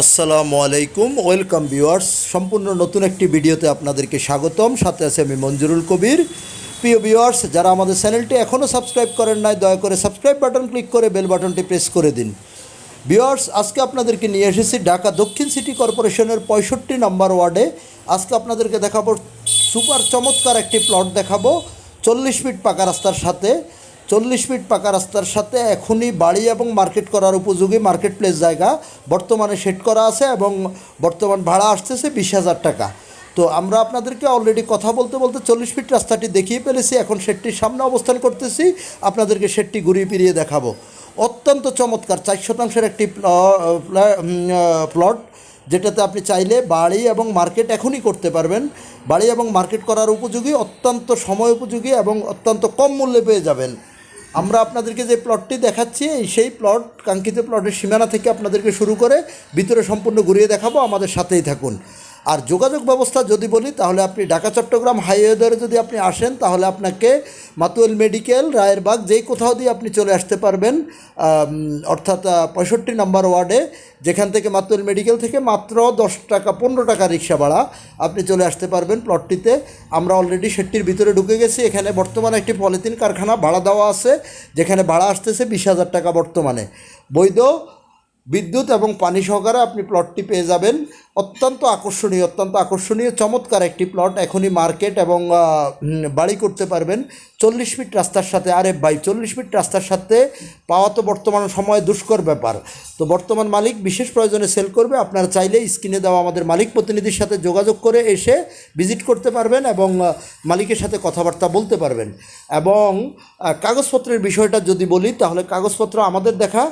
আসসালামু আলাইকুম, welcome viewers. সম্পূর্ণ নতুন একটি ভিডিওতে আপনাদেরকে স্বাগতম। সাথে আছে আমি মঞ্জুরুল কবির। প্রিয় ভিউয়ার্স, যারা আমাদের চ্যানেলটি এখনও সাবস্ক্রাইব করেন নাই, দয়া করে সাবস্ক্রাইব বাটন ক্লিক করে বেল বাটনটি প্রেস করে দিন। ভিউয়ার্স, আজকে আপনাদেরকে নিয়ে এসেছি ঢাকা দক্ষিণ সিটি কর্পোরেশনের পঁয়ষট্টি নম্বর ওয়ার্ডে। আজকে আপনাদেরকে দেখাবো সুপার চমৎকার একটি প্লট দেখাবো। চল্লিশ ফিট পাকা রাস্তার সাথে। চল্লিশ ফিট পাকা রাস্তার সাথে এখনই বাড়ি এবং মার্কেট করার উপযোগী মার্কেট প্লেস জায়গা বর্তমানে সেট করা আছে এবং বর্তমান ভাড়া আসতেছে বিশ হাজার টাকা। তো আমরা আপনাদেরকে অলরেডি কথা বলতে বলতে চল্লিশ ফিট রাস্তাটি দেখিয়ে ফেলেছি, এখন শেডটির সামনে অবস্থান করতেছি, আপনাদেরকে শেডটি ঘুরিয়ে ফিরিয়ে দেখাবো। অত্যন্ত চমৎকার, চার শতাংশের একটি প্লট যেটাতে আপনি চাইলে বাড়ি এবং মার্কেট এখনই করতে পারবেন। বাড়ি এবং মার্কেট করার উপযোগী, অত্যন্ত সময় উপযোগী এবং অত্যন্ত কম মূল্যে পেয়ে যাবেন। আমরা আপনাদেরকে যে প্লটটি দেখাচ্ছি, সেই প্লট কাঙ্ক্ষিত প্লটের সীমানা থেকে আপনাদেরকে শুরু করে ভিতরে সম্পূর্ণ ঘুরিয়ে দেখাবো। আমাদের সাথেই থাকুন। আর যোগাযোগ ব্যবস্থা যদি বলি, তাহলে আপনি ঢাকা, চট্টগ্রাম হাইওয়ে ধরে যদি আপনি আসেন, তাহলে আপনাকে মাতুয়েল মেডিকেল, রায়েরবাগ, যেই কোথাও দিয়ে আপনি চলে আসতে পারবেন অর্থাৎ পঁয়ষট্টি নাম্বার ওয়ার্ডে, যেখান থেকে মাতুয়েল মেডিকেল থেকে মাত্র দশ টাকা, পনেরো টাকা রিক্সা ভাড়া আপনি চলে আসতে পারবেন প্লটটিতে। আমরা অলরেডি সেটটির ভিতরে ঢুকে গেছি। এখানে বর্তমানে একটি পলিথিন কারখানা ভাড়া দেওয়া আছে, যেখানে ভাড়া আসতেছে বিশ হাজার টাকা বর্তমানে। বৈধ বিদ্যুৎ এবং পানি সহকারে আপনি প্লটটি পেয়ে যাবেন। অত্যন্ত আকর্ষণীয় অত্যন্ত আকর্ষণীয়, চমৎকার একটি প্লট এখনই মার্কেট এবং বাড়ি করতে পারবেন। চল্লিশ ফিট রাস্তার সাথে, আরে ভাই, চল্লিশ ফিট রাস্তার সাথে পাওয়া তো বর্তমান সময়ে দুষ্কর ব্যাপার। তো বর্তমান মালিক বিশেষ প্রয়োজনে সেল করবে। আপনারা চাইলে স্ক্রিনে দেওয়া আমাদের মালিক প্রতিনিধির সাথে যোগাযোগ করে এসে ভিজিট করতে পারবেন এবং মালিকের সাথে কথাবার্তা বলতে পারবেন। এবং কাগজপত্রের বিষয়টা যদি বলি, তাহলে কাগজপত্র আমাদের দেখা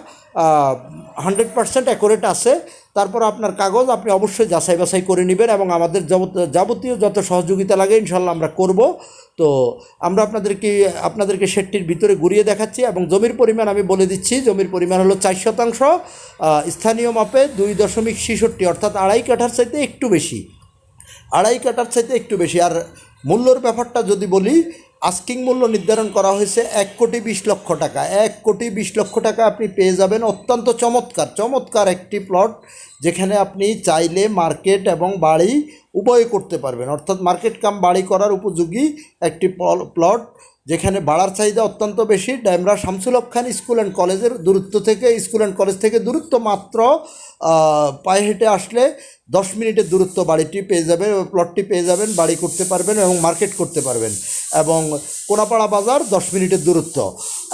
হান্ড্রেড পার্সেন্ট অ্যাকোরেট আছে। তারপর আপনার কাগজ আপনি অবশ্যই যাচাই বাছাই করে নেবেন এবং আমাদের যাবত- যাবতীয় যত সহযোগিতা লাগে ইনশাল্লাহ আমরা করব। তো আমরা আপনাদেরকে আপনাদেরকে শেডটির ভিতরে ঘুরিয়ে দেখাচ্ছি এবং জমির পরিমাণ আমি বলে দিচ্ছি, জমির পরিমাণ হলো চার শতাংশ স্থানীয় মাপে দুই দশমিক ছেষট্টি, অর্থাৎ আড়াই কাঠার চাইতে একটু বেশি। আড়াই কাঠার চাইতে একটু বেশি। আর মূল্যর ব্যাপারটা যদি বলি আস্কিং মূল্য নির্ধারণ করা হয়েছে এক কোটি বিশ লক্ষ টাকা। এক কোটি বিশ লক্ষ টাকা আপনি পেয়ে যাবেন অত্যন্ত চমৎকার চমৎকার একটি প্লট যেখানে আপনি চাইলে মার্কেট এবং বাড়ি উভয় করতে পারবেন। অর্থাৎ মার্কেট কাম বাড়ি করার উপযোগী একটি পল- প্লট যেখানে ভাড়ার চাহিদা অত্যন্ত বেশি। ড্যামরা শামসুল খান স্কুল অ্যান্ড কলেজের দূরত্ব থেকে, স্কুল অ্যান্ড কলেজ থেকে দূরত্ব মাত্র পায়ে হেঁটে আসলে দশ মিনিটের দূরত্ব বাড়িটি পেয়ে যাবেন প্লটটি পেয়ে যাবেন, বাড়ি করতে পারবেন এবং মার্কেট করতে পারবেন। এবং কোনাপাড়া বাজার দশ মিনিটের দূরত্ব।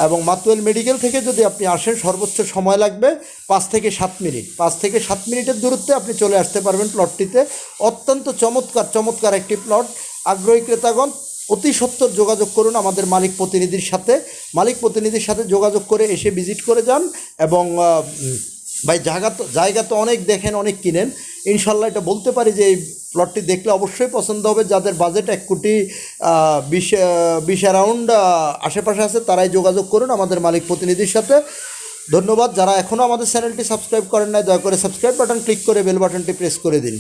এবং মাতুয়েল মেডিকেল থেকে যদি আপনি আসেন, সর্বোচ্চ সময় লাগবে পাঁচ থেকে সাত মিনিট। পাঁচ থেকে সাত মিনিটের দূরত্বে আপনি চলে আসতে পারবেন প্লটটিতে। অত্যন্ত চমৎকার চমৎকার একটি প্লট। আগ্রহী ক্রেতাগণ, অতি সত্তর যোগাযোগ করুন আমাদের মালিক প্রতিনিধির সাথে। মালিক প্রতিনিধির সাথে যোগাযোগ করে এসে ভিজিট করে যান এবং ভাই, জায়গা তো জায়গা তো অনেক দেখেন, অনেক কিনেন। ইনশাল্লাহ এটা বলতে পারি যে এই প্লটটি দেখলে অবশ্যই পছন্দ হবে। যাদের বাজেট এক কোটি বিশ বিশ অ্যারাউন্ড আশেপাশে আছে, তারাই যোগাযোগ করুন আমাদের মালিক প্রতিনিধির সাথে। ধন্যবাদ। যারা এখনও আমাদের চ্যানেলটি সাবস্ক্রাইব করেন নাই, দয়া করে সাবস্ক্রাইব বাটন ক্লিক করে বেল বাটনটি প্রেস করে দিন।